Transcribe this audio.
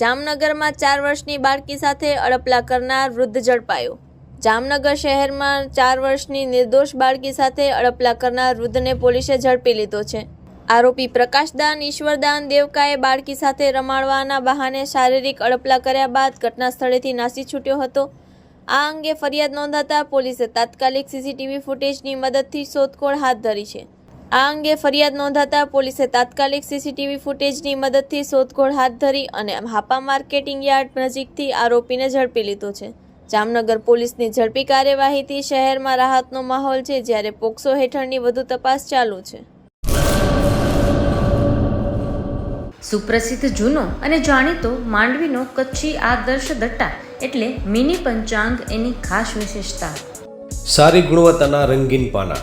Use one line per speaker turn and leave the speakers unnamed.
જામનગરમાં ચાર વર્ષની બાળકી સાથે અડપલા કરનાર વૃદ્ધ ઝડપાયો. જામનગર શહેરમાં ચાર વર્ષની નિર્દોષ બાળકી સાથે અડપલા કરનાર વૃદ્ધને પોલીસે ઝડપી લીધો છે. આરોપી પ્રકાશદાન, ઈશ્વરદાન, દેવકાએ બાળકી સાથે રમાડવાના બહાને શારીરિક અડપલા કર્યા બાદ ઘટના સ્થળેથી નાસી છૂટ્યો હતો. આ અંગે ફરિયાદ નોંધાતા પોલીસે તાત્કાલિક સીસીટીવી ફૂટેજની મદદથી શોધખોળ હાથ ધરી છે. આ અંગે ફરિયાદ નોંધાતા પોલીસે તાત્કાલિક સીસીટીવી ફૂટેજની મદદથી શોધખોળ હાથ ધરી અને હાપા માર્કેટિંગ યાર્ડ નજીકથી આરોપીને ઝડપી લીધો છે. જામનગર પોલીસની ઝડપી કાર્યવાહીથી શહેરમાં રાહતનો માહોલ છે જ્યારે પોક્સો હેઠળની વધુ તપાસ ચાલુ છે.
સુપ્રસિદ્ધ જૂનો અને જાણીતો માંડવીનો કચ્છી આદર્શ દટ્ટા એટલે મિની પંચાંગ એની ખાસ વિશેષતા.
સારી ગુણવત્તાના રંગીન પાના.